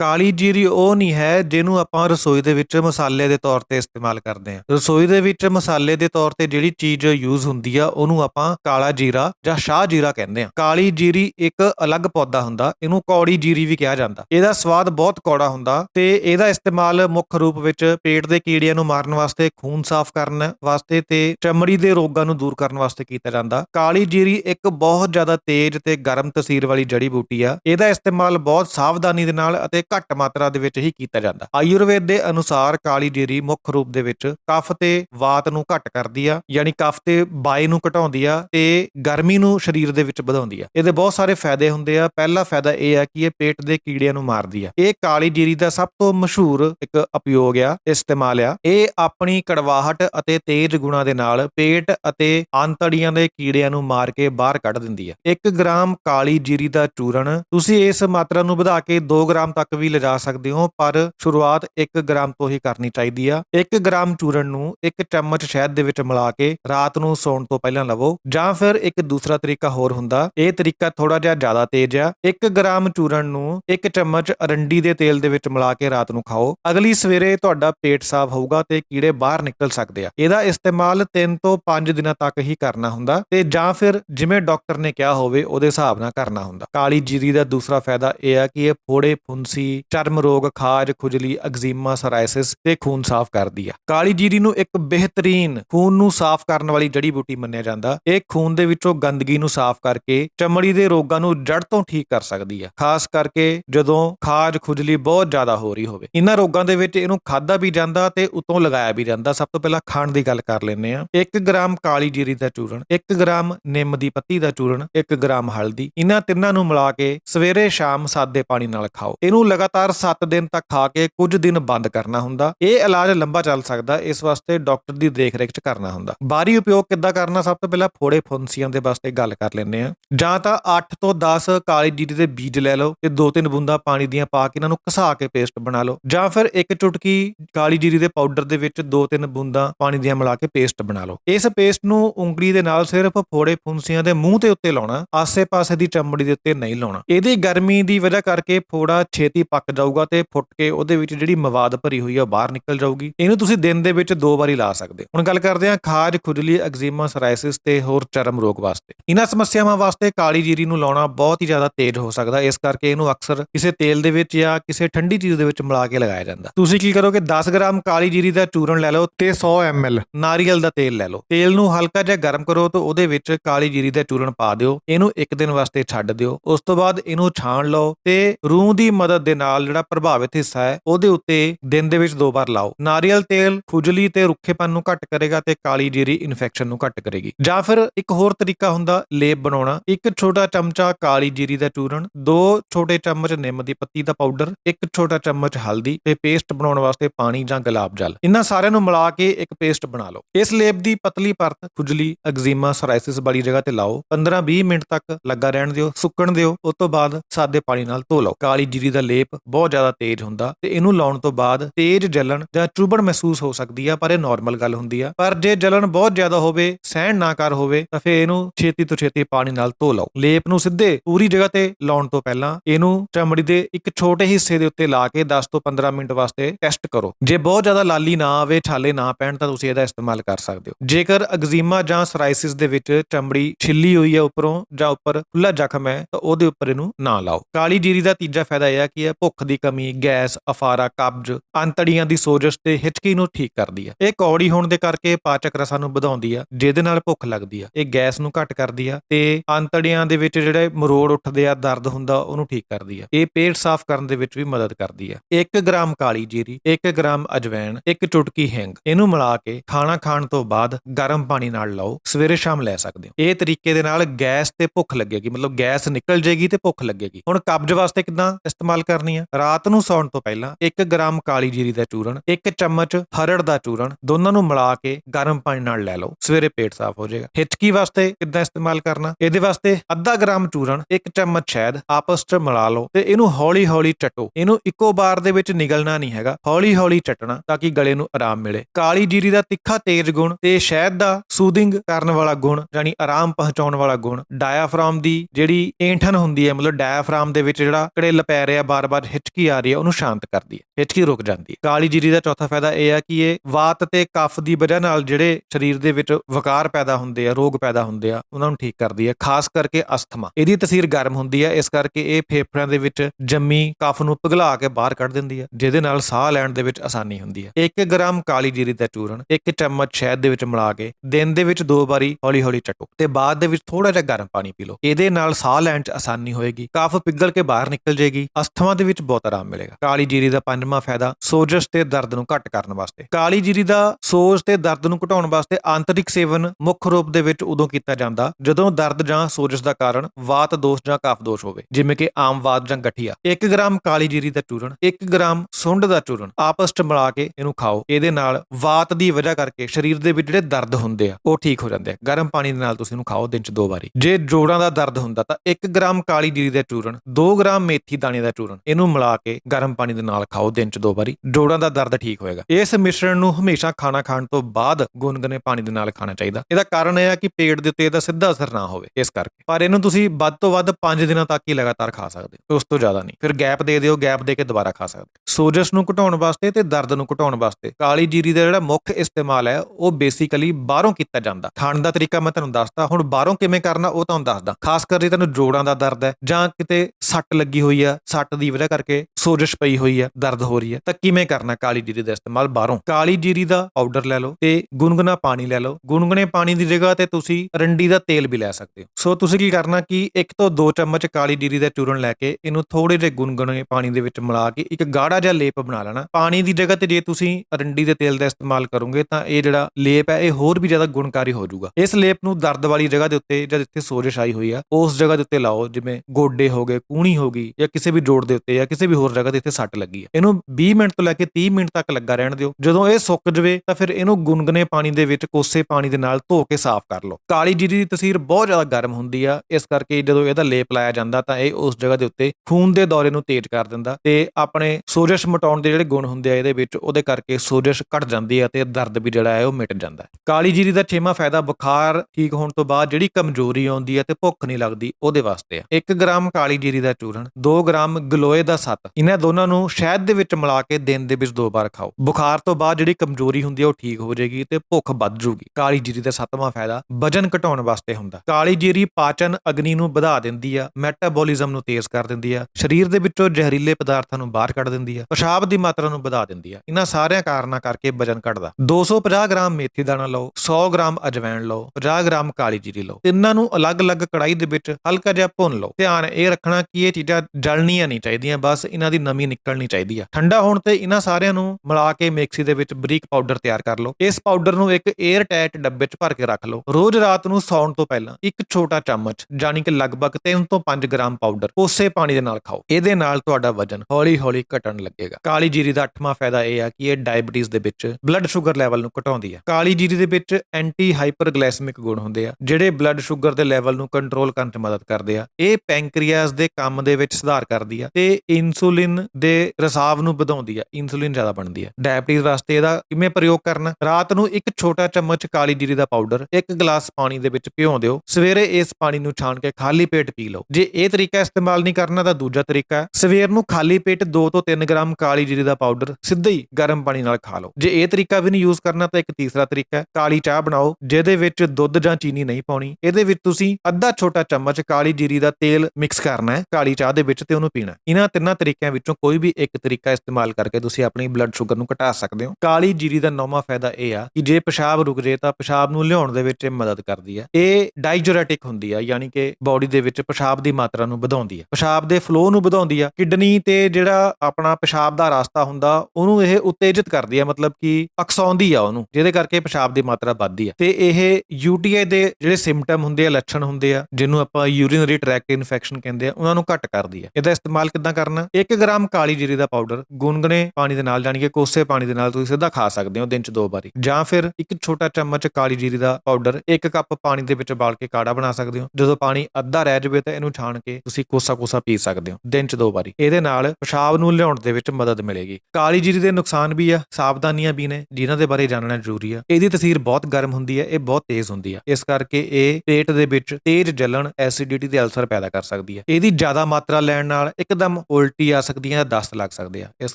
ਕਾਲੀ ਜੀਰੀ ਉਹ ਨਹੀਂ ਹੈ ਜਿਹਨੂੰ ਆਪਾਂ ਰਸੋਈ ਦੇ ਵਿੱਚ ਮਸਾਲੇ ਦੇ ਤੌਰ ਤੇ ਇਸਤੇਮਾਲ ਕਰਦੇ ਹਾਂ। ਰਸੋਈ ਦੇ ਵਿੱਚ ਮਸਾਲੇ ਦੇ ਤੌਰ ਤੇ ਜਿਹੜੀ ਚੀਜ਼ ਯੂਜ਼ ਹੁੰਦੀ ਆ, ਉਹਨੂੰ ਆਪਾਂ ਕਾਲਾ ਜੀਰਾ ਜਾਂ ਸ਼ਾਹ ਜੀਰਾ ਕਹਿੰਦੇ ਆ ਕਾਲੀ ਜੀਰੀ ਇੱਕ ਅਲੱਗ ਪੌਦਾ ਹੁੰਦਾ, ਇਹਨੂੰ ਕੌੜੀ ਜੀਰੀ ਵੀ ਕਿਹਾ ਜਾਂਦਾ। ਇਹਦਾ ਸਵਾਦ ਬਹੁਤ ਕੌੜਾ ਹੁੰਦਾ ਤੇ ਇਹਦਾ ਇਸਤੇਮਾਲ ਮੁੱਖ ਰੂਪ ਵਿੱਚ ਪੇਟ ਦੇ ਕੀੜਿਆਂ ਨੂੰ ਮਾਰਨ ਵਾਸਤੇ, ਖੂਨ ਸਾਫ਼ ਕਰਨ ਵਾਸਤੇ ਤੇ ਚਮੜੀ ਦੇ ਰੋਗਾਂ ਨੂੰ ਦੂਰ ਕਰਨ ਵਾਸਤੇ ਕੀਤਾ ਜਾਂਦਾ। ਕਾਲੀ ਜੀਰੀ ਇੱਕ ਬਹੁਤ ਜ਼ਿਆਦਾ ਤੇਜ਼ ਤੇ ਗਰਮ ਤਸੀਰ ਵਾਲੀ ਜੜੀ ਬੂਟੀ ਆ। ਇਹਦਾ ਇਸਤੇਮਾਲ ਬਹੁਤ ਸਾਵਧਾਨੀ ਦੇ ਨਾਲ ਅਤੇ ਘੱਟ ਮਾਤਰਾ ਦੇ ਵਿੱਚ ਹੀ ਕੀਤਾ ਜਾਂਦਾ। ਆਯੁਰਵੇਦ ਦੇ ਅਨੁਸਾਰ ਕਾਲੀ ਜੀਰੀ ਮੁੱਖ ਰੂਪ ਦੇ ਵਿੱਚ ਕਫ ਤੇ ਵਾਤ ਨੂੰ ਘੱਟ ਕਰਦੀ ਆ, ਯਾਨੀ ਕਫ ਤੇ ਬਾਈ ਨੂੰ ਘਟਾਉਂਦੀ ਆ ਤੇ ਗਰਮੀ ਨੂੰ ਸਰੀਰ ਦੇ ਵਿੱਚ ਵਧਾਉਂਦੀ ਆ। ਇਹਦੇ ਬਹੁਤ ਸਾਰੇ ਫਾਇਦੇ ਹੁੰਦੇ ਆ। ਪਹਿਲਾ ਫਾਇਦਾ ਇਹ ਆ ਕਿ ਇਹ ਪੇਟ ਦੇ ਕੀੜਿਆਂ ਨੂੰ ਮਾਰਦੀ ਆ। ਇਹ ਕਾਲੀ ਜੀਰੀ ਦਾ ਸਭ ਤੋਂ ਮਸ਼ਹੂਰ ਇੱਕ ਉਪਯੋਗ ਆ, ਇਸਤੇਮਾਲ ਆ। ਇਹ ਆਪਣੀ ਕੜਵਾਹਟ ਅਤੇ ਤੇਜ਼ ਗੁਣਾ ਦੇ ਨਾਲ ਪੇਟ ਅਤੇ ਆਂਤੜੀਆਂ ਦੇ ਕੀੜਿਆਂ ਨੂੰ ਮਾਰ ਕੇ ਬਾਹਰ ਕੱਢ ਦਿੰਦੀ ਆ। 1 ਗ੍ਰਾਮ ਕਾਲੀ ਜੀਰੀ ਦਾ ਚੂਰਨ ਤੁਸੀਂ ਇਸ ਮਾਤਰਾ ਨੂੰ ਵਧਾ ਕੇ 2 ਗ੍ਰਾਮ ਤੱਕ ਵੀ ਲਿਜਾ ਸਕਦੇ ਹੋ, ਪਰ ਸ਼ੁਰੂਆਤ 1 ਗ੍ਰਾਮ ਤੋਂ ਹੀ ਕਰਨੀ ਚਾਹੀਦੀ ਆ। 1 ਗ੍ਰਾਮ ਚੂਰਨ ਨੂੰ 1 ਚਮਚ ਸ਼ਹਿਦ ਦੇ ਵਿੱਚ ਮਿਲਾ ਕੇ ਰਾਤ ਨੂੰ ਸੌਣ ਤੋਂ ਪਹਿਲਾਂ ਲਵੋ, ਜਾਂ ਫਿਰ ਇੱਕ ਦੂਸਰਾ ਤਰੀਕਾ ਹੋਰ ਹੁੰਦਾ, ਇਹ ਤਰੀਕਾ ਥੋੜਾ ਜਿਹਾ ਜ਼ਿਆਦਾ ਤੇਜ਼ ਆ। 1 ਗ੍ਰਾਮ ਚੂਰਨ ਨੂੰ 1 ਚਮਚ ਅਰੰਡੀ ਦੇ ਤੇਲ ਦੇ ਵਿੱਚ ਮਿਲਾ ਕੇ ਰਾਤ ਨੂੰ ਖਾਓ। ਅਗਲੀ ਸਵੇਰੇ ਤੁਹਾਡਾ ਪੇਟ ਸਾਫ਼ ਹੋਊਗਾ ਤੇ ਕੀੜੇ ਬਾਹਰ ਨਿਕਲ ਸਕਦੇ ਆ। ਇਹਦਾ ਇਸਤੇਮਾਲ 3 ਤੋਂ 5 ਦਿਨਾਂ ਤੱਕ ਹੀ ਕਰਨਾ ਹੁੰਦਾ ਤੇ ਜਾਂ ਫਿਰ ਜਿਵੇਂ ਡਾਕਟਰ ਨੇ ਕਿਹਾ ਹੋਵੇ, ਉਹਦੇ ਹਿਸਾਬ ਨਾਲ ਕਰਨਾ ਹੁੰਦਾ। ਕਾਲੀ ਜੀਰੀ ਦਾ ਦੂਸਰਾ ਫਾਇਦਾ ਇਹ ਆ ਕਿ ਇਹ ਫੋੜੇ, ਫੁੰਸੀ ਚਰਮ ਰੋਗ, ਖਾਜ, ਖੁਜਲੀ ਐਗਜ਼ੀਮਾ ਸਰਾਇਸਿਸ ਤੇ ਖੂਨ ਸਾਫ਼ ਕਰਦੀ ਆ। ਕਾਲੀ ਜੀਰੀ ਨੂੰ ਇੱਕ ਬਿਹਤਰੀਨ ਖੂਨ ਨੂੰ ਸਾਫ਼ ਕਰਨ ਵਾਲੀ ਜੜੀ ਬੂਟੀ ਮੰਨਿਆ ਜਾਂਦਾ। ਇਹ ਖੂਨ ਦੇ ਵਿੱਚੋਂ ਗੰਦਗੀ ਨੂੰ ਸਾਫ਼ ਕਰਕੇ ਚਮੜੀ ਦੇ ਰੋਗਾਂ ਨੂੰ ਜੜ ਤੋਂ ਠੀਕ ਕਰ ਸਕਦੀ ਆ। ਖਾਸ ਕਰਕੇ ਜਦੋਂ ਖਾਜ, ਖੁਜਲੀ ਬਹੁਤ ਜ਼ਿਆਦਾ ਹੋ ਰਹੀ ਹੋਵੇ। ਇਹਨਾਂ ਰੋਗਾਂ ਦੇ ਵਿੱਚ ਇਹਨੂੰ ਖਾਦਾ ਵੀ ਜਾਂਦਾ ਤੇ ਉਤੋਂ ਲਗਾਇਆ ਵੀ ਜਾਂਦਾ। ਸਭ ਤੋਂ ਪਹਿਲਾਂ ਖਾਣ ਦੀ ਗੱਲ ਕਰ ਲੈਂਦੇ ਆ 1 ਗ੍ਰਾਮ ਕਾਲੀ ਜੀਰੀ ਦਾ ਚੂਰਨ 1 ਗ੍ਰਾਮ ਨਿੰਮ ਦੀ ਪੱਤੀ ਦਾ ਚੂਰਨ 1 ਗ੍ਰਾਮ ਹਲਦੀ। ਇਹਨਾਂ ਤਿੰਨਾਂ ਨੂੰ ਮਿਲਾ ਕੇ ਸਵੇਰੇ ਸ਼ਾਮ ਸਾਦੇ ਪਾਣੀ ਨਾਲ ਖਾਓ। ਇਹਨੂੰ ਲਗਾਤਾਰ 7 ਦਿਨ ਤੱਕ ਖਾ ਕੇ ਕੁਝ ਦਿਨ ਬੰਦ ਕਰਨਾ ਹੁੰਦਾ। ਇਹ ਇਲਾਜ ਲੰਬਾ ਚੱਲ ਸਕਦਾ, ਇਸ ਵਾਸਤੇ ਡਾਕਟਰ ਦੀ ਦੇਖਰੇਖ 'ਚ ਕਰਨਾ ਹੁੰਦਾ। ਬਾਰੀ ਉਪਯੋਗ ਕਿੱਦਾਂ ਕਰਨਾ, ਸਭ ਤੋਂ ਪਹਿਲਾਂ ਫੋੜੇ ਫੁੰਸੀਆਂ ਦੇ ਵਾਸਤੇ ਗੱਲ ਕਰ ਲੈਂਦੇ ਆ ਜਾਂ ਤਾਂ 8 ਤੋਂ 10 ਕਾਲੀ ਜੀਰੀ ਦੇ ਬੀਜ ਲੈ ਲਓ ਤੇ 2-3 ਬੂੰਦਾਂ ਪਾਣੀ ਦੀਆਂ ਪਾ ਕੇ ਇਹਨਾਂ ਨੂੰ ਘਸਾ ਕੇ ਪੇਸਟ ਬਣਾ ਲਓ। ਜਾਂ ਫਿਰ ਇੱਕ ਚੁਟਕੀ ਕਾਲੀ ਜੀਰੀ ਦੇ ਪਾਊਡਰ ਦੇ ਵਿੱਚ 2-3 ਬੂੰਦਾਂ ਪਾਣੀ ਦੀਆਂ ਮਿਲਾ ਕੇ ਪੇਸਟ ਬਣਾ ਲਓ। ਇਸ ਪੇਸਟ ਨੂੰ ਉਂਗਲੀ ਦੇ ਨਾਲ ਸਿਰਫ ਫੋੜੇ ਫੁੰਸੀਆਂ ਦੇ ਮੂੰਹ ਦੇ ਉੱਤੇ ਲਾਉਣਾ, ਆਸੇ-ਪਾਸੇ ਦੀ ਚਮੜੀ ਦੇ ਉੱਤੇ ਨਹੀਂ ਲਾਉਣਾ। ਇਹਦੀ ਗਰਮੀ ਦੀ ਵਜ੍ਹਾ ਕਰਕੇ ਫੋੜਾ ਛੇਤੀ ਪੱਕ ਜਾਊਗਾ ਤੇ ਫੁੱਟ ਕੇ ਉਹਦੇ ਵਿੱਚ ਜਿਹੜੀ ਮਵਾਦ ਭਰੀ ਹੋਈ ਆ ਉਹ ਬਾਹਰ ਨਿਕਲ ਜਾਊਗੀ। ਇਹਨੂੰ ਤੁਸੀਂ ਦਿਨ ਦੇ ਵਿੱਚ ਦੋ ਵਾਰੀ ਲਾ ਸਕਦੇ ਹੋ। ਹੁਣ ਗੱਲ ਕਰਦੇ ਹਾਂ ਖਾਜ, ਖੁਜਲੀ ਐਗਜ਼ੀਮਾ ਸਰਾਇਸਿਸ ਤੇ ਹੋਰ ਚਰਮ ਰੋਗ ਵਾਸਤੇ। ਇਹਨਾਂ ਸਮੱਸਿਆਵਾਂ ਵਾਸਤੇ ਕਾਲੀ ਜੀਰੀ ਨੂੰ ਲਾਉਣਾ ਬਹੁਤ ਹੀ ਜ਼ਿਆਦਾ ਤੇਜ਼ ਹੋ ਸਕਦਾ। ਇਸ ਕਰਕੇ ਇਹਨੂੰ ਅਕਸਰ ਕਿਸੇ ਤੇਲ ਦੇ ਵਿੱਚ ਜਾਂ ਕਿਸੇ ਠੰਡੀ ਚੀਜ਼ ਦੇ ਵਿੱਚ ਮਿਲਾ ਕੇ ਲਗਾਇਆ ਜਾਂਦਾ। ਤੁਸੀਂ ਕੀ ਕਰੋਗੇ? 10 ਗ੍ਰਾਮ ਕਾਲੀ ਜੀਰੀ ਦਾ ਚੂਰਨ ਲੈ ਲਓ ਤੇ 100 ml ਨਾਰੀਅਲ ਦਾ ਤੇਲ ਲੈ ਲਓ। ਤੇਲ ਨੂੰ ਹਲਕਾ ਜਿਹਾ ਗਰਮ ਕਰੋ ਤੇ ਉਹਦੇ ਵਿੱਚ ਕਾਲੀ ਜੀਰੀ ਦਾ ਚੂਰਨ ਪਾ ਦਿਓ। ਇਹਨੂੰ ਇੱਕ ਦਿਨ ਵਾਸਤੇ ਛੱਡ ਦਿਓ। ਉਸ ਤੋਂ ਬਾਅਦ ਇਹਨੂੰ ਛਾਣ ਲਓ ਤੇ ਰੂਹ ਦੀ ਮਦਦ ਦੇ ਨਾਲ ਜਿਹੜਾ ਪ੍ਰਭਾਵਿਤ ਹਿੱਸਾ ਹੈ, ਉਹਦੇ ਉੱਤੇ ਦਿਨ ਦੇ ਵਿੱਚ ਦੋ ਵਾਰ ਲਾਓ। ਨਾਰੀਅਲ ਤੇਲ ਖੁਜਲੀ ਤੇ ਰੁੱਖੇਪਨ ਨੂੰ ਘੱਟ ਕਰੇਗਾ ਤੇ ਕਾਲੀ ਜੀਰੀ ਇਨਫੈਕਸ਼ਨ ਨੂੰ ਘੱਟ ਕਰੇਗੀ। ਜਾਂ ਫਿਰ ਇੱਕ ਹੋਰ ਤਰੀਕਾ ਹੁੰਦਾ, ਲੇਪ ਬਣਾਉਣਾ। ਇੱਕ ਛੋਟਾ ਚਮਚਾ ਕਾਲੀ ਜੀਰੀ ਦਾ ਚੂਰਨ, ਦੋ ਛੋਟੇ ਚਮਚ ਨਿੰਮ ਦੀ ਪੱਤੀ ਦਾ ਪਾਊਡਰ ਇੱਕ ਛੋਟਾ ਚਮਚ ਹਲਦੀ ਤੇ ਪੇਸਟ ਬਣਾਉਣ ਵਾਸਤੇ ਪਾਣੀ ਜਾਂ ਗੁਲਾਬ ਜਲ। ਇਹਨਾਂ ਸਾਰਿਆਂ ਨੂੰ ਮਿਲਾ ਕੇ ਇੱਕ ਪੇਸਟ ਬਣਾ ਲਓ। ਇਸ ਲੇਪ ਦੀ ਪਤਲੀ ਪਰਤ ਖੁਜਲੀ ਐਗਜ਼ੀਮਾ ਸਰਾਇਸਿਸ ਵਾਲੀ ਜਗ੍ਹਾ ਤੇ ਲਾਓ। 15-20 ਮਿੰਟ ਤੱਕ ਲੱਗਾ ਰਹਿਣ ਦਿਓ, ਸੁੱਕਣ ਦਿਓ, ਉਸ ਤੋਂ ਬਾਅਦ ਸਾਦੇ ਪਾਣੀ ਨਾਲ ਧੋ ਲਓ। ਕਾਲੀ ਜੀਰੀ ਦਾ ਲੇਪ ਬਹੁਤ ਜ਼ਿਆਦਾ ਤੇਜ਼ ਹੁੰਦਾ ਤੇ ਇਹਨੂੰ ਲਾਉਣ ਤੋਂ ਬਾਅਦ ਤੇਜ਼ ਜਲਣ ਜਾਂ ਚੁਭਣ ਮਹਿਸੂਸ ਹੋ ਸਕਦੀ ਆ, ਪਰ ਇਹ ਨਾਰਮਲ ਗੱਲ ਹੁੰਦੀ ਆ। ਪਰ ਜੇ ਜਲਣ ਬਹੁਤ ਜ਼ਿਆਦਾ ਹੋਵੇ, ਸਹਿਣ ਨਾ ਕਰ ਹੋਵੇ, ਤਾਂ ਫੇ ਇਹਨੂੰ ਛੇਤੀ ਤੋਂ ਛੇਤੀ ਪਾਣੀ ਨਾਲ ਧੋ ਲਓ। ਲੇਪ ਨੂੰ ਸਿੱਧੇ ਪੂਰੀ ਜਗ੍ਹਾ ਤੇ ਲਾਉਣ ਤੋਂ ਪਹਿਲਾਂ ਇਹਨੂੰ ਚਮੜੀ ਦੇ ਇੱਕ ਛੋਟੇ ਹਿੱਸੇ ਦੇ ਉੱਤੇ ਲਾ ਕੇ 10 ਤੋਂ 15 ਮਿੰਟ ਵਾਸਤੇ ਟੈਸਟ ਕਰੋ। ਜੇ ਬਹੁਤ ਜ਼ਿਆਦਾ ਲਾਲੀ ਨਾ ਆਵੇ, ਛਾਲੇ ਨਾ ਪੈਣ, ਤਾਂ ਤੁਸੀਂ ਇਹਦਾ ਇਸਤੇਮਾਲ ਕਰ ਸਕਦੇ ਹੋ। ਜੇਕਰ ਐਗਜ਼ੀਮਾ ਜਾਂ ਸਰਾਇਸਿਸ ਦੇ ਵਿੱਚ ਚਮੜੀ ਛਿੱਲੀ ਹੋਈ ਹੈ ਉੱਪਰੋਂ ਜਾਂ ਉੱਪਰ ਖੁੱਲਾ ਜ਼ਖਮ ਹੈ, ਤਾਂ ਉਹਦੇ ਉੱਪਰ ਇਹਨੂੰ ਨਾ ਲਾਓ। ਕਾਲੀ ਜੀਰੀ ਦਾ ਤੀਜਾ ਫਾਇਦਾ ਇਹ ਹੈ ਕਿ ਇਹ ਭੁੱਖ ਦੀ ਕਮੀ, ਗੈਸ, ਅਫਾਰਾ, ਕਬਜ਼ ਅੰਤੜੀਆਂ ਦੀ ਸੋਜਸ਼ ਤੇ ਹਿਚਕੀ ਨੂੰ ਠੀਕ ਕਰਦੀ ਹੈ। ਇਹ ਕੌੜੀ ਹੋਣ ਦੇ ਕਰਕੇ ਪਾਚਕ ਰਸਾਂ ਨੂੰ ਵਧਾਉਂਦੀ ਆ ਜਿਹਦੇ ਨਾਲ ਭੁੱਖ ਲੱਗਦੀ ਆ ਇਹ ਗੈਸ ਨੂੰ ਘੱਟ ਕਰਦੀ ਆ ਤੇ ਅੰਤੜੀਆਂ ਦੇ ਵਿੱਚ ਜਿਹੜੇ ਮਰੋੜ ਉੱਠਦੇ ਆ, ਦਰਦ ਹੁੰਦਾ, ਉਹਨੂੰ ਠੀਕ ਕਰਦੀ ਆ ਇਹ ਪੇਟ ਸਾਫ਼ ਕਰਨ ਦੇ ਵਿੱਚ ਵੀ ਮਦਦ ਕਰਦੀ ਆ 1 ਗ੍ਰਾਮ ਕਾਲੀ ਜੀਰੀ 1 ਗ੍ਰਾਮ ਅਜਵੈਣ, ਇੱਕ ਚੁਟਕੀ ਹਿੰਗ, ਇਹਨੂੰ ਮਿਲਾ ਕੇ ਖਾਣਾ ਖਾਣ ਤੋਂ ਬਾਅਦ ਗਰਮ ਪਾਣੀ ਨਾਲ ਲਓ, ਸਵੇਰੇ ਸ਼ਾਮ ਲੈ ਸਕਦੇ ਹੋ। ਇਹ ਤਰੀਕੇ ਦੇ ਨਾਲ ਗੈਸ ਤੇ ਭੁੱਖ ਲੱਗੇਗੀ, ਮਤਲਬ ਗੈਸ ਨਿਕਲ ਜੇਗੀ ਤੇ ਭੁੱਖ ਲੱਗੇਗੀ। ਹੁਣ ਕਬਜ਼ ਵਾਸਤੇ ਕਿਦਾਂ ਇਸਤੇਮਾਲ ਕਰ ਕਰਨੀ ਆ। ਰਾਤ ਨੂੰ ਸੌਣ ਤੋਂ ਪਹਿਲਾਂ 1 ਗ੍ਰਾਮ ਕਾਲੀ ਜੀਰੀ ਦਾ ਚੂਰਨ 1 ਚਮਚ ਹਰੜ ਦਾ ਚੂਰਨ, ਦੋਨਾਂ ਨੂੰ ਮਿਲਾ ਕੇ ਗਰਮ ਪਾਣੀ ਨਾਲ ਲੈ ਲਓ। ਸਵੇਰੇ ਪੇਟ ਸਾਫ਼ ਹੋ ਜਾਏਗਾ। ਹਿਚਕੀ ਵਾਸਤੇ ਕਿੱਦਾਂ ਇਸਤੇਮਾਲ ਕਰਨਾ? ਇਹਦੇ ਵਾਸਤੇ ਅੱਧਾ ਗ੍ਰਾਮ ਚੂਰਨ 1 ਚਮਚ ਸ਼ਹਿਦ ਆਪਸ 'ਚ ਮਿਲਾ ਲਓ ਤੇ ਇਹਨੂੰ ਹੌਲੀ-ਹੌਲੀ ਚਟੋ। ਇਹਨੂੰ ਇੱਕੋ ਬਾਰ ਦੇ ਵਿੱਚ ਨਿਗਲਣਾ ਨਹੀਂ ਹੈਗਾ। ਹੌਲੀ-ਹੌਲੀ ਚਟਣਾ ਤਾਂ ਕਿ ਗਲੇ ਨੂੰ ਆਰਾਮ ਮਿਲੇ। ਕਾਲੀ ਜੀਰੀ ਦਾ ਤਿੱਖਾ ਤੇਜ਼ ਗੁਣ ਤੇ ਸ਼ਹਿਦ ਦਾ ਸੂਦਿੰਗ ਕਰਨ ਵਾਲਾ ਗੁਣ, ਯਾਨੀ ਆਰਾਮ ਪਹੁੰਚਾਉਣ ਵਾਲਾ ਗੁਣ ਡਾਇਆਫਰਾਮ ਦੀ ਜਿਹੜੀ ਏਂਠਨ ਹੁੰਦੀ ਹੈ, ਮਤਲਬ ਡਾਇਆਫਰਾਮ ਦੇ ਵਿੱਚ ਜਿਹੜਾ ਕੜਿੱਲ ਪੈ ਰਿਹਾ ਬਾਰ ਬਾਰ-ਬਾਰ ਹਿਚਕੀ ਆ ਰਹੀ ਹੈ, ਉਹਨੂੰ ਸ਼ਾਂਤ ਕਰਦੀ ਹੈ, ਹਿਚਕੀ ਰੁਕ ਜਾਂਦੀ ਹੈ। ਕਾਲੀ ਜੀਰੀ ਦਾ ਚੌਥਾ ਫਾਇਦਾ ਇਹ ਹੈ ਕਿ ਇਹ ਵਾਤ ਤੇ ਕਫ ਦੀ ਵਜ੍ਹਾ ਨਾਲ ਜਿਹੜੇ ਸਰੀਰ ਦੇ ਵਿੱਚ ਵਿਕਾਰ ਪੈਦਾ ਹੁੰਦੇ ਆ, ਰੋਗ ਪੈਦਾ ਹੁੰਦੇ ਆ, ਉਹਨਾਂ ਨੂੰ ਠੀਕ ਕਰਦੀ ਹੈ, ਖਾਸ ਕਰਕੇ ਅਸਥਮਾ। ਇਹਦੀ ਤਸੀਰ ਗਰਮ ਹੁੰਦੀ ਹੈ, ਇਸ ਕਰਕੇ ਇਹ ਫੇਫੜਿਆਂ ਦੇ ਵਿੱਚ ਜੰਮੀ ਕਫ ਨੂੰ ਪਿਘਲਾ ਕੇ ਬਾਹਰ ਕੱਢ ਦਿੰਦੀ ਹੈ, ਜਿਹਦੇ ਨਾਲ ਸਾਹ ਲੈਣ ਦੇ ਵਿੱਚ ਆਸਾਨੀ ਹੁੰਦੀ ਹੈ। 1 ਗ੍ਰਾਮ ਕਾਲੀ ਜੀਰੀ ਦਾ ਚੂਰਨ 1 ਚਮਚ ਸ਼ਹਿਦ ਦੇ ਵਿੱਚ ਮਿਲਾ ਕੇ ਦਿਨ ਦੇ ਵਿੱਚ ਦੋ ਵਾਰੀ ਹੌਲੀ-ਹੌਲੀ ਚਟੋ ਤੇ ਬਾਅਦ ਦੇ ਵਿੱਚ ਥੋੜਾ ਜਿਹਾ ਗਰਮ ਪਾਣੀ ਪੀ ਲਓ। ਇਹਦੇ ਨਾਲ ਸਾਹ ਲੈਣ 'ਚ ਆਸਾਨੀ ਹੋਏਗੀ, ਕਫ ਪਿਘਲ ਕੇ ਬਾਹਰ ਨਿਕਲ ਜਾਏਗੀ ਅਸਥਮਾ ਦੇ ਵਿੱਚ ਬਹੁਤ ਆਰਾਮ ਮਿਲੇਗਾ। ਕਾਲੀ ਜੀਰੀ ਦਾ ਪੰਜਵਾਂ ਫਾਇਦਾ, ਸੋਜਸ਼ ਤੇ ਦਰਦ ਨੂੰ ਘੱਟ ਕਰਨ ਵਾਸਤੇ। ਕਾਲੀ ਜੀਰੀ ਦਾ ਸੋਜ ਤੇ ਦਰਦ ਨੂੰ ਘਟਾਉਣ ਵਾਸਤੇ ਆਂਤਰਿਕ ਸੇਵਨ ਮੁੱਖ ਰੂਪ ਦੇ ਵਿੱਚ ਉਦੋਂ ਕੀਤਾ ਜਾਂਦਾ ਜਦੋਂ ਦਰਦ ਜਾਂ ਸੋਜਸ਼ ਦਾ ਕਾਰਨ ਵਾਤ ਦੋਸ਼ ਜਾਂ ਕਫ ਦੋਸ਼ ਹੋਵੇ, ਜਿਵੇਂ ਕਿ ਆਮ ਵਾਤ ਜਾਂ ਗਠੀਆ। 1 ਗ੍ਰਾਮ ਕਾਲੀ ਜੀਰੀ ਦਾ ਚੂਰਨ 1 ਗ੍ਰਾਮ ਸੁੰਡ ਦਾ ਚੂਰਨ, ਆਪਸ 'ਚ ਮਿਲਾ ਕੇ ਇਹਨੂੰ ਖਾਓ। ਇਹਦੇ ਨਾਲ ਵਾਤ ਦੀ ਵਜ੍ਹਾ ਕਰਕੇ ਸਰੀਰ ਦੇ ਵਿੱਚ ਜਿਹੜੇ ਦਰਦ ਹੁੰਦੇ ਆ, ਉਹ ਠੀਕ ਹੋ ਜਾਂਦੇ ਆ। ਗਰਮ ਪਾਣੀ ਦੇ ਨਾਲ ਤੁਸੀਂ ਇਹਨੂੰ ਖਾਓ ਦਿਨ 'ਚ ਦੋ ਵਾਰੀ। ਜੇ ਜੋੜਾਂ ਦਾ ਦਰਦ ਹੁੰਦਾ ਤਾਂ 1 ਗ੍ਰਾਮ ਕਾਲੀ ਜੀਰੀ ਦਾ ਚੂਰਨ 2 ਗ੍ਰਾਮ ਮੇਥੀ ਦਾਣੇ ਦਾ ਚੂਰਨ ਇਹਨੂੰ ਮਿਲਾ ਕੇ ਗਰਮ ਪਾਣੀ ਦੇ ਨਾਲ ਖਾਓ ਦਿਨ 'ਚ ਦੋ ਵਾਰੀ, ਜੋੜਾਂ ਦਾ ਦਰਦ ਠੀਕ ਹੋਏਗਾ। ਇਸ ਮਿਸ਼ਰਣ ਨੂੰ ਹਮੇਸ਼ਾ ਖਾਣਾ ਖਾਣ ਤੋਂ ਬਾਅਦ ਗੁਨਗੁਨੇ ਪਾਣੀ ਦੇ ਨਾਲ ਖਾਣਾ ਚਾਹੀਦਾ। ਇਹਦਾ ਕਾਰਨ ਇਹ ਹੈ ਕਿ ਪੇਟ ਦੇ ਉੱਤੇ ਇਹਦਾ ਸਿੱਧਾ ਅਸਰ ਨਾ ਹੋਵੇ, ਇਸ ਕਰਕੇ। ਪਰ ਇਹਨੂੰ ਤੁਸੀਂ ਵੱਧ ਤੋਂ ਵੱਧ 5 ਦਿਨਾਂ ਤੱਕ ਹੀ ਲਗਾਤਾਰ ਖਾ ਸਕਦੇ ਹੋ, ਉਸ ਤੋਂ ਜ਼ਿਆਦਾ ਨਹੀਂ। ਫਿਰ ਗੈਪ ਦੇ ਦਿਓ, ਗੈਪ ਦੇ ਕੇ ਦੁਬਾਰਾ ਖਾ ਸਕਦੇ ਸੋਜਸ਼ ਨੂੰ ਘਟਾਉਣ ਵਾਸਤੇ ਤੇ ਦਰਦ ਨੂੰ ਘਟਾਉਣ ਵਾਸਤੇ। ਕਾਲੀ ਜੀਰੀ ਦਾ ਜਿਹੜਾ ਮੁੱਖ ਇਸਤੇਮਾਲ ਹੈ, ਉਹ ਬੇਸਿਕਲੀ ਬਾਹਰੋਂ ਕੀਤਾ ਜਾਂਦਾ। ਖਾਣ ਦਾ ਤਰੀਕਾ ਮੈਂ ਤੁਹਾਨੂੰ ਦੱਸਦਾ, ਹੁਣ ਬਾਹਰੋਂ ਕਿਵੇਂ ਕਰਨਾ ਉਹ ਤੁਹਾਨੂੰ ਦੱਸਦਾ। ਖਾਸ ਕਰ ਜੇ ਤੁਹਾਨੂੰ ਜੋੜਾਂ ਦਾ ਦਰਦ ਹੈ ਜਾਂ ਕਿਤੇ ਸੱਟ ਲੱਗੀ ਹੋਈ ਆ, ਸੱਟ ਦੀ ਵਜ੍ਹਾ ਕਰਕੇ ਸੋਜਸ਼ ਪਈ ਹੋਈ ਹੈ, ਦਰਦ ਹੋ ਰਹੀ ਹੈ, ਤਾਂ ਕਿਵੇਂ ਕਰਨਾ ਕਾਲੀ ਜੀਰੀ ਦਾ ਇਸਤੇਮਾਲ ਬਾਹਰੋਂ? ਕਾਲੀ ਜੀਰੀ ਦਾ ਪਾਊਡਰ ਲੈ ਲਓ ਤੇ ਗੁਨਗੁਨਾ ਪਾਣੀ ਲੈ ਲਓ। ਗੁਨਗੁਨੇ ਪਾਣੀ ਦੀ ਜਗ੍ਹਾ ਤੇ ਤੁਸੀਂ ਰੰਡੀ ਦਾ ਤੇਲ ਵੀ ਲੈ ਸਕਦੇ ਹੋ। ਸੋ ਤੁਸੀਂ ਕੀ ਕਰਨਾ ਕਿ ਇੱਕ ਤੋਂ ਦੋ ਚਮਚ ਕਾਲੀ ਜੀਰੀ ਦਾ ਚੂਰਨ ਲੈ ਕੇ ਇਹਨੂੰ ਥੋੜੇ ਜਿਹੇ ਗੁਨਗੁਨੇ ਪਾਣੀ ਦੇ ਵਿੱਚ ਮਿਲਾ ਕੇ ਇੱਕ ਗਾੜਾ ਜਿਹਾ ਲੇਪ ਬਣਾ ਲੈਣਾ। ਪਾਣੀ ਦੀ ਜਗ੍ਹਾ ਤੇ ਜੇ ਤੁਸੀਂ ਰੰਡੀ ਦੇ ਤੇਲ ਦਾ ਇਸਤੇਮਾਲ ਕਰੋਗੇ ਤਾਂ ਇਹ ਜਿਹੜਾ ਲੇਪ ਹੈ, ਇਹ ਹੋਰ ਵੀ ਜ਼ਿਆਦਾ ਗੁਣਕਾਰੀ ਹੋ ਜਾਊਗਾ। ਇਸ ਲੇਪ ਨੂੰ ਦਰਦ ਵਾਲੀ ਜਗ੍ਹਾ ਦੇ ਉੱਤੇ ਜਾਂ ਜਿੱਥੇ ਸੋਜਸ਼ ਆਈ ਹੋਈ ਆ, ਉਸ ਜਗ੍ਹਾ ਦੇ ਉੱਤੇ ਲਾਓ, ਜਿਵੇਂ ਗੋਡੇ ਹੋ ਗਏ, ਕੂਣੀ ਹੋ ਗਈ ਜਾਂ ਕਿਸੇ ਵੀ ਜੋੜ ਦੇ ਉੱਤੇ ਜਾਂ ਕਿਸੇ ਵੀ ਹੋਰ ਜਗ੍ਹਾ ਤੇ ਇੱਥੇ ਸੱਟ ਲੱਗੀ ਹੈ ਇਹਨੂੰ 20 ਮਿੰਟ ਤੋਂ ਲੈ ਕੇ 30 ਮਿੰਟ ਤੱਕ ਲੱਗਾ ਰਹਿਣ ਦਿਓ। ਜਦੋਂ ਇਹ ਸੁੱਕ ਜਵੇ ਤਾਂ ਫਿਰ ਇਹਨੂੰ ਗੁਨਗੁਨੇ ਪਾਣੀ ਦੇ ਵਿੱਚ ਕੋਸੇ ਪਾਣੀ ਦੇ ਨਾਲ ਧੋ ਕੇ ਸਾਫ਼ ਕਰ ਲਓ। ਕਾਲੀ ਜੀਰੀ ਦੀ ਤਸੀਰ ਬਹੁਤ ਜ਼ਿਆਦਾ ਗਰਮ ਹੁੰਦੀ ਆ। ਇਸ ਕਰਕੇ ਜਦੋਂ ਇਹਦਾ ਲੇਪ ਲਾਇਆ ਜਾਂਦਾ ਤਾਂ ਇਹ ਉਸ ਜਗ੍ਹਾ ਦੇ ਉੱਤੇ ਖੂਨ ਦੇ ਦੌਰੇ ਨੂੰ ਤੇਜ਼ ਕਰ ਦਿੰਦਾ ਤੇ ਆਪਣੇ ਸੋਜਸ਼ ਮਟਾਉਣ ਦੇ ਜਿਹੜੇ ਗੁਣ ਹੁੰਦੇ ਆ ਇਹਦੇ ਵਿੱਚ ਉਹਦੇ ਕਰਕੇ ਸੋਜਸ਼ ਘਟ ਜਾਂਦੀ ਹੈ ਤੇ ਦਰਦ ਵੀ ਜਿਹੜਾ ਹੈ ਉਹ ਮਿਟ ਜਾਂਦਾ ਹੈ। ਕਾਲੀ ਜੀਰੀ ਦਾ ਛੇਵਾਂ ਫਾਇਦਾ ਬੁਖਾਰ ਠੀਕ ਹੋਣ ਤੋਂ ਬਾਅਦ ਜਿਹੜੀ ਕਮਜ਼ੋਰੀ ਆਉਂਦੀ ਹੈ ਤੇ ਭੁੱਖ ਨਹੀਂ ਲੱਗਦੀ ਉਹਦੇ ਵਾਸਤੇ ਆ। 1 ਗ੍ਰਾਮ ਕਾਲੀ ਜੀਰੀ ਦਾ ਚੂਰਨ 2 ਗ੍ਰਾਮ ਗਲੋਏ ਦਾ ਸੱਤ ਇਹਨਾਂ ਦੋਨਾਂ ਨੂੰ ਸ਼ਹਿਦ ਦੇ ਵਿੱਚ ਮਿਲਾ ਕੇ ਦਿਨ ਦੇ ਵਿੱਚ ਦੋ ਵਾਰ ਖਾਓ। ਬੁਖਾਰ ਤੋਂ ਬਾਅਦ ਜਿਹੜੀ ਕਮਜ਼ੋਰੀ ਹੁੰਦੀ ਹੈ ਉਹ ਠੀਕ ਹੋ ਜਾਏਗੀ ਤੇ ਭੁੱਖ ਵੱਧ ਜੂਗੀ ਕਾਲੀ ਜੀਰੀ ਦਾ ਸੱਤਵਾਂ ਫਾਇਦਾ, ਵਜਨ ਘਟਾਉਣ ਵਾਸਤੇ ਹੁੰਦਾ। ਕਾਲੀ ਜੀਰੀ ਪਾਚਨ ਅਗਨੀ ਨੂੰ ਵਧਾ ਦਿੰਦੀ ਆ ਮੈਟਾਬੋਲਿਜ਼ਮ ਨੂੰ ਤੇਜ਼ ਕਰ ਦਿੰਦੀ ਆ, ਸਰੀਰ ਦੇ ਵਿੱਚੋਂ ਜ਼ਹਿਰੀਲੇ ਪਦਾਰਥਾਂ ਨੂੰ ਬਾਹਰ ਕੱਢ ਦਿੰਦੀ ਆ, ਪਿਸ਼ਾਬ ਦੀ ਮਾਤਰਾ ਨੂੰ ਵਧਾ ਦਿੰਦੀ ਆ। ਇਹਨਾਂ ਸਾਰਿਆਂ ਕਾਰਨਾਂ ਕਰਕੇ ਵਜਨ ਘਟਦਾ। 250 ਗ੍ਰਾਮ ਮੇਥੀ ਦਾਣਾ ਲਓ 100 ਗ੍ਰਾਮ ਅਜਵਾਇਣ ਲਓ 50 ਗ੍ਰਾਮ ਕਾਲੀ ਜੀਰੀ ਲਓ। ਤਿੰਨਾਂ ਨੂੰ ਅਲੱਗ-ਅਲੱਗ ਕੜਾਈ ਦੇ ਵਿੱਚ ਹਲਕਾ ਜਿਹਾ ਭੁੰਨ ਲਓ। ਧਿਆਨ ਇਹ ਰੱਖਣਾ ਕਿ ਇਹ ਚੀਜ਼ਾਂ ਜਲਣੀਆਂ ਨਹੀਂ ਚਾਹੀਦੀਆਂ, ਬਸ ਇਹਨਾਂ ਦੀ ਨਮੀ ਨਿਕਲਣੀ ਚਾਹੀਦੀ ਆ। ਠੰਡਾ ਹੋਣ ਤੇ ਇਹਨਾਂ ਸਾਰਿਆਂ ਨੂੰ ਮਿਲਾ ਕੇ ਮਿਕਸੀ ਦੇ ਵਿੱਚ ਬਰੀਕ ਪਾਊਡਰ ਤਿਆਰ ਕਰ ਲਓ। ਇਸ ਪਾਊਡਰ ਨੂੰ ਇੱਕ 에ਅਰ ਟਾਈਟ ਡੱਬੇ 'ਚ ਭਰ ਕੇ ਰੱਖ ਲਓ। ਰੋਜ਼ ਰਾਤ ਨੂੰ ਸੌਣ ਤੋਂ ਪਹਿਲਾਂ ਇੱਕ ਛੋਟਾ ਚਮਚ ਯਾਨੀ ਕਿ ਲਗਭਗ 3 ਤੋਂ 5 ਗ੍ਰਾਮ ਪਾਊਡਰ ਕੋਸੇ ਪਾਣੀ ਦੇ ਨਾਲ ਖਾਓ। ਇਹਦੇ ਨਾਲ ਤੁਹਾਡਾ ਵਜਨ ਹੌਲੀ-ਹੌਲੀ ਘਟਣ ਲੱਗੇਗਾ। ਕਾਲੀ ਜੀਰੀ ਦਾ ਅੱਠਵਾਂ ਫਾਇਦਾ ਇਹ ਆ ਕਿ ਇਹ ਡਾਇਬੀਟੀਜ਼ ਦੇ ਵਿੱਚ ਬਲੱਡ ਸ਼ੂਗਰ ਲੈਵਲ ਨੂੰ ਘਟਾਉਂਦੀ ਹੈ ਕਾਲੀ ਜੀਰੀ ਦੇ ਵਿੱਚ ਐਂਟੀ ਹਾਈਪਰਗਲਾਈਸੈਮਿਕ ਗੁਣ ਹੁੰਦੇ ਆ, ਜਿਹੜੇ ਬਲੱਡ ਸ਼ੂਗਰ ਦੇ ਲੈਵਲ ਨੂੰ ਕੰਟਰੋਲ ਕਰਨ 'ਚ ਮਦਦ ਕਰਦੇ ਆ। ਇਹ ਪੈਂਕਰੀਆਸ ਦੇ ਕੰਮ ਦੇ ਵਿੱਚ ਸੁਧਾਰ ਕਰਦੀ ਆ ਤੇ ਇਨਸੂਲਿਨ ਦੇ ਰਸਾਵ ਨੂੰ ਵਧਾਉਂਦੀ ਹੈ ਇਨਸੂਲਿਨ ਜ਼ਿਆਦਾ ਬਣਦੀ ਆ। ਡਾਇਬੀਟੀਜ਼ ਵਾਸਤੇ ਇਹਦਾ ਕਿਵੇਂ ਪ੍ਰਯੋਗ ਕਰਨਾ? ਰਾਤ ਨੂੰ ਇੱਕ ਛੋਟਾ ਚਮਚ ਕਾਲੀ ਜੀਰੀ ਦਾ ਪਾਊਡਰ ਇੱਕ ਗਲਾਸ ਪਾਣੀ ਦੇ ਵਿੱਚ ਭਿਓ ਦਿਓ। ਸਵੇਰੇ ਇਸ ਪਾਣੀ ਨੂੰ ਛਾਣ ਕੇ ਖਾਲੀ ਪੇਟ ਪੀ ਲਓ। ਜੇ ਇਹ ਤਰੀਕਾ ਇਸਤੇਮਾਲ ਨਹੀਂ ਕਰਨਾ, ਤਾਂ ਦੂਜਾ ਤਰੀਕਾ ਹੈ, ਸਵੇਰ ਨੂੰ ਖਾਲੀ ਪੇਟ 2 ਤੋਂ 3 ਗ੍ਰਾਮ ਕਾਲੀ ਜੀਰੀ ਦਾ ਪਾਊਡਰ ਸਿੱਧੇ ਹੀ ਗਰਮ ਪਾਣੀ ਨਾਲ ਖਾ ਲਓ। ਜੇ ਇਹ ਤਰੀਕਾ ਵੀ ਨਹੀਂ ਯੂਜ਼ ਕਰਨਾ, ਤਾਂ ਇੱਕ ਤੀਸਰਾ ਤਰੀਕਾ ਹੈ, ਕਾਲੀ ਚਾਹ ਬਣਾਓ, ਜਿਹਦੇ ਵਿੱਚ ਦੁੱਧ ਜਾਂ ਚੀਨੀ ਨਹੀਂ ਪਾਉਣੀ। ਇਹਦੇ ਵਿੱਚ ਤੁਸੀਂ ਅੱਧਾ ਛੋਟਾ ਚਮਚ ਕਾਲੀ ਜੀਰੀ ਦਾ ਤੇਲ ਮਿਕਸ ਕਰਨਾ ਹੈ, ਕਾਲੀ ਚਾਹ ਦੇ ਵਿੱਚ ਤੇ ਉਹਨੂੰ ਪੀਣਾ ਇਹਨਾਂ ਤਿੰਨਾਂ ਤਰੀਕਿਆਂ ਵਿੱਚੋਂ ਕੋਈ ਵੀ ਇੱਕ ਤਰੀਕਾ ਇਸਤੇਮਾਲ ਕਰਕੇ ਤੁਸੀਂ ਆਪਣੀ ਬਲੱਡ ਸ਼ੂਗਰ ਨੂੰ ਘਟਾ ਸਕਦੇ ਹੋ। ਕਾਲੀ ਜੀਰੀ ਦਾ ਨੌਵਾਂ ਫਾਇਦਾ ਇਹ ਆ ਕਿ ਜੇ ਪਿਸ਼ਾਬ ਰੁਕ ਜੇ ਤਾਂ ਪਿਸ਼ਾਬ ਨੂੰ ਲਿਆਉਣ ਦੇ ਵਿੱਚ ਇਹ ਮਦਦ ਕਰਦੀ ਹੈ ਇਹ ਡਾਈਜੂਰੈਟਿਕ ਹੁੰਦੀ ਆ, ਯਾਨੀ ਕਿ ਬਾਡੀ ਦੇ ਵਿੱਚ ਪਿਸ਼ਾਬ ਦੀ ਮਾਤਰਾ ਨੂੰ ਵਧਾਉਂਦੀ ਹੈ ਪਿਸ਼ਾਬ ਦੇ ਫਲੋ ਨੂੰ ਵਧਾਉਂਦੀ ਆ। ਕਿਡਨੀ ਤੇ ਜਿਹੜਾ ਆਪਣਾ ਪਿਸ਼ਾਬ ਦਾ ਰਾਸਤਾ ਹੁੰਦਾ, ਉਹਨੂੰ ਇਹ ਉਤੇਜਿਤ ਕਰਦੀ ਆ, ਮਤਲਬ ਕਿ ਅਕਸਾਉਂਦੀ ਆ ਉਹਨੂੰ, ਜਿਹਦੇ ਕਰਕੇ ਪਿਸ਼ਾਬ ਦੀ ਮਾਤਰਾ ਵੱਧਦੀ ਆ। ਤੇ ਇਹ ਯੂਟੀਆਈ ਦੇ ਜਿਹੜੇ ਸਿੰਪਟਮ ਹੁੰਦੇ ਆ, ਲੱਛਣ ਹੁੰਦੇ ਆ, ਜਿਹਨੂੰ ਆਪਾਂ ਯੂਰੀਨਰੀ ਟਰੈਕਟ ਇਨਫੈਕਸ਼ਨ ਕਹਿੰਦੇ ਆ, ਉਹਨਾਂ ਨੂੰ ਘੱਟ ਕਰਦੀ ਆ। ਇਹਦਾ ਇਸਤੇਮਾਲ ਕਿੱਦਾਂ ਕਰਨਾ? 1 ਗ੍ਰਾਮ ਕਾਲੀ ਜੀਰੀ ਦਾ ਪਾਊਡਰ ਗੁਨਗੁਨੇ ਪਾਣੀ ਦੇ ਨਾਲ ਜਾਨੀ ਕਿ ਕੋਸੇ ਪਾਣੀ ਦੇ ਨਾਲ ਤੁਸੀਂ ਸਿੱਧਾ ਖਾ ਸਕਦੇ ਹੋ ਦਿਨ 'ਚ ਦੋ ਵਾਰੀ। ਜਾਂ ਫਿਰ ਇੱਕ ਛੋਟਾ ਚਮਚ ਕਾਲੀ ਜੀਰੀ ਦਾ ਪਾਊਡਰ 1 ਕੱਪ ਪਾਣੀ ਦੇ ਵਿੱਚ ਉਬਾਲ ਕੇ ਕਾੜਾ ਬਣਾ ਸਕਦੇ ਹੋ। ਜਦੋਂ ਪਾਣੀ ਅੱਧਾ ਰਹਿ ਜਾਵੇ ਤਾਂ ਇਹਨੂੰ ਛਾਣ ਕੇ ਤੁਸੀਂ ਕੋਸਾ-ਕੋਸਾ ਪੀ ਸਕਦੇ ਹੋ, ਦਿਨ 'ਚ ਦੋ ਵਾਰੀ। ਇਹਦੇ ਨਾਲ ਪਿਸ਼ਾਬ ਨੂੰ ਲਿਆਉਣ ਦੇ ਵਿੱਚ ਮਦਦ ਮਿਲੇਗੀ। ਕਾਲੀ ਜੀਰੀ ਦੇ ਨੁਕਸਾਨ ਵੀ ਆ, ਸਾਵਧਾਨੀਆਂ ਵੀ ਨੇ, ਜਿਨ੍ਹਾਂ ਦੇ ਬਾਰੇ ਜਾਣਨਾ ਜ਼ਰੂਰੀ ਆ। ਇਹਦੀ ਤਸੀਰ ਬਹੁਤ ਗਰਮ ਹੁੰਦੀ ਹੈ ਇਹ ਬਹੁਤ ਤੇਜ਼ ਹੁੰਦੀ ਆ। ਇਸ ਕਰਕੇ ਇਹ ਪੇਟ ਦੇ ਵਿੱਚ ਤੇਜ਼ ਜਲਣ ਐਸਿਡਿਟੀ ਦੇ ਅਲਸਰ ਪੈਦਾ ਕਰ ਸਕਦੀ ਹੈ ਇਹਦੀ ਜ਼ਿਆਦਾ ਮਾਤਰਾ ਲੈਣ ਨਾਲ ਇੱਕਦਮ ਉਲਟੀ ਆ ਜਾ ਸਕਦੀਆਂ ਜਾਂ ਦਸਤ ਲੱਗ ਸਕਦੇ ਆ। ਇਸ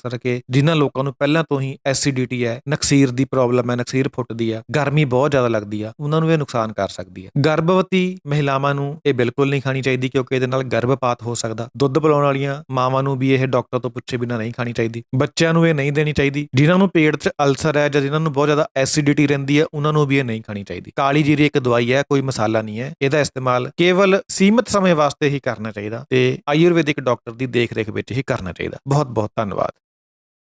ਕਰਕੇ ਜਿਨ੍ਹਾਂ ਲੋਕਾਂ ਨੂੰ ਪਹਿਲਾਂ ਤੋਂ ਹੀ ਐਸਿਡਿਟੀ ਹੈ, ਨਕਸੀਰ ਦੀ ਪ੍ਰੋਬਲਮ ਹੈ, ਨਕਸੀਰ ਫੁੱਟਦੀ ਆ ਗਰਮੀ ਬਹੁਤ ਜ਼ਿਆਦਾ ਲੱਗਦੀ ਆ, ਉਹਨਾਂ ਨੂੰ ਇਹ ਨੁਕਸਾਨ ਕਰ ਸਕਦੀ ਹੈ। ਗਰਭਵਤੀ ਮਹਿਲਾਵਾਂ ਨੂੰ ਇਹ ਬਿਲਕੁਲ ਨਹੀਂ ਖਾਣੀ ਚਾਹੀਦੀ ਕਿਉਂਕਿ ਇਹਦੇ ਨਾਲ ਗਰਭਪਾਤ ਹੋ ਸਕਦਾ। ਦੁੱਧ ਪਿਲਾਉਣ ਵਾਲੀਆਂ ਮਾਵਾਂ ਨੂੰ ਵੀ ਇਹ ਡਾਕਟਰ ਤੋਂ ਪੁੱਛੇ ਬਿਨਾਂ ਨਹੀਂ ਖਾਣੀ ਚਾਹੀਦੀ। ਬੱਚਿਆਂ ਨੂੰ ਇਹ ਨਹੀਂ ਦੇਣੀ ਚਾਹੀਦੀ। ਜਿਨ੍ਹਾਂ ਨੂੰ ਪੇਟ 'ਚ ਅਲਸਰ ਹੈ ਜਾਂ ਜਿਨ੍ਹਾਂ ਨੂੰ ਬਹੁਤ ਜ਼ਿਆਦਾ ਐਸਿਡਿਟੀ ਰਹਿੰਦੀ ਹੈ, ਉਹਨਾਂ ਨੂੰ ਵੀ ਇਹ ਨਹੀਂ ਖਾਣੀ ਚਾਹੀਦੀ। ਕਾਲੀ ਜੀਰੀ ਇੱਕ ਦਵਾਈ ਹੈ, ਕੋਈ ਮਸਾਲਾ ਨਹੀਂ ਹੈ। ਇਹਦਾ ਇਸਤੇਮਾਲ ਕੇਵਲ ਸੀਮਿਤ ਸਮੇਂ ਵਾਸਤੇ ਹੀ ਕਰਨਾ ਚਾਹੀਦਾ ਤੇ ਆਯੁਰਵੈਦਿਕ ਡਾਕਟਰ ਦੀ ਦੇਖ-ਰੇਖ ਵਿੱਚ ਹੀ ਕਰਨਾ ਚਾਹੀਦਾ। ਬਹੁਤ ਬਹੁਤ ਧੰਨਵਾਦ।